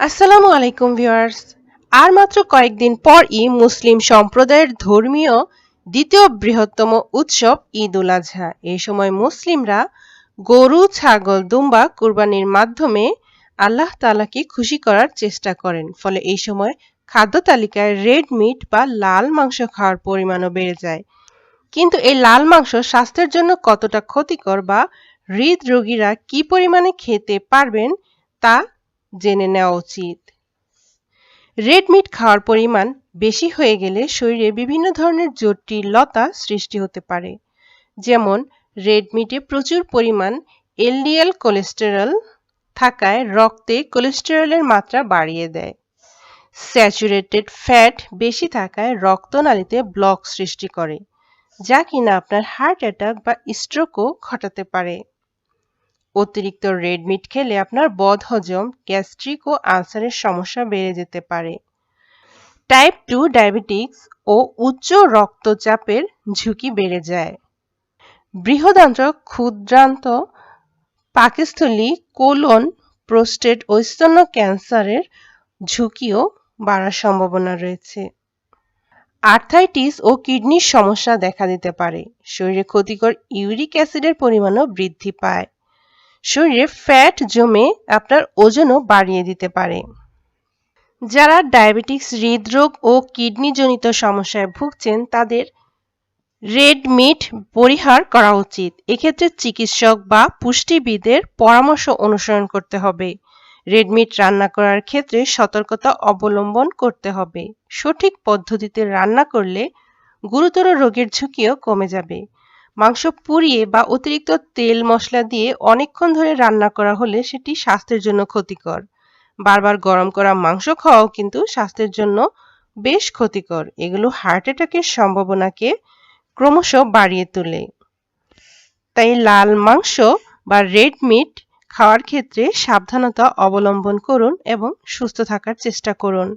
আসসালামু আলাইকুম ভিউয়ার্স। আর মাত্র কয়েকদিন পরই মুসলিম সম্প্রদায়ের ধর্মীয় দ্বিতীয় বৃহত্তম উৎসব ঈদ উল আজহা। এই সময় মুসলিমরা গরু, ছাগল, দুম্বা কুরবানির মাধ্যমে আল্লাহ তালাকে খুশি করার চেষ্টা করেন। ফলে এই সময় খাদ্য তালিকায় রেড মিট বা লাল মাংস খাওয়ার পরিমাণও বেড়ে যায়। কিন্তু এই লাল মাংস স্বাস্থ্যের জন্য কতটা ক্ষতিকর বা হৃদরোগীরা কি পরিমাণে খেতে পারবেন তা জেনে নেওয়া উচিত। রেড মিট খাওয়ার পরিমাণ বেশি হয়ে গেলে শরীরে বিভিন্ন ধরনের জটিলতা সৃষ্টি হতে পারে। যেমন, রেড মিটে প্রচুর পরিমাণ এলডিএল কোলেস্টেরল থাকায় রক্তে কোলেস্টেরলের মাত্রা বাড়িয়ে দেয়। স্যাচুরেটেড ফ্যাট বেশি থাকায় রক্তনালীতে ব্লক সৃষ্টি করে, যা কিনা আপনার হার্ট অ্যাটাক বা স্ট্রোকও ঘটাতে পারে। অতিরিক্ত রেড মিট খেলে আপনার বদহজম গ্যাস্ট্রিক ও আলসারের সমস্যা বেড়ে যেতে পারে। টাইপ টু ডায়াবেটিক্স ও উচ্চ রক্তচাপের ঝুঁকি বেড়ে যায়। বৃহদান্ত্র ক্ষুদ্রান্ত পাকস্থলী কোলন প্রোস্টেট ও স্তন্য ক্যান্সারের ঝুঁকিও বাড়ার সম্ভাবনা রয়েছে। আর্থাইটিস ও কিডনির সমস্যা দেখা দিতে পারে। শরীরে ক্ষতিকর ইউরিক অ্যাসিডের পরিমাণও বৃদ্ধি পায়। শরীরে ফ্যাট জমে আপনার ওজনও বাড়িয়ে দিতে পারে। যারা ডায়াবেটিক্স হৃদরোগ ও কিডনিজনিত সমস্যায় ভুগছেন, তাদের রেড মিট পরিহার করা উচিত। এক্ষেত্রে চিকিৎসক বা পুষ্টিবিদের পরামর্শ অনুসরণ করতে হবে। রেড মিট রান্না করার ক্ষেত্রে সতর্কতা অবলম্বন করতে হবে। সঠিক পদ্ধতিতে রান্না করলে গুরুতর রোগের ঝুঁকিও কমে যাবে। মাংস পুড়িয়ে বা অতিরিক্ত তেল মশলা দিয়ে অনেকক্ষণ ধরে রান্না করা হলে সেটি স্বাস্থ্যের জন্য ক্ষতিকর। বারবার গরম করা মাংস খাওয়াও কিন্তু স্বাস্থ্যের জন্য বেশ ক্ষতিকর। এগুলো হার্ট অ্যাটাকের সম্ভাবনাকে ক্রমশ বাড়িয়ে তোলে। তাই লাল মাংস বা রেড মিট খাওয়ার ক্ষেত্রে সাবধানতা অবলম্বন করুন এবং সুস্থ থাকার চেষ্টা করুন।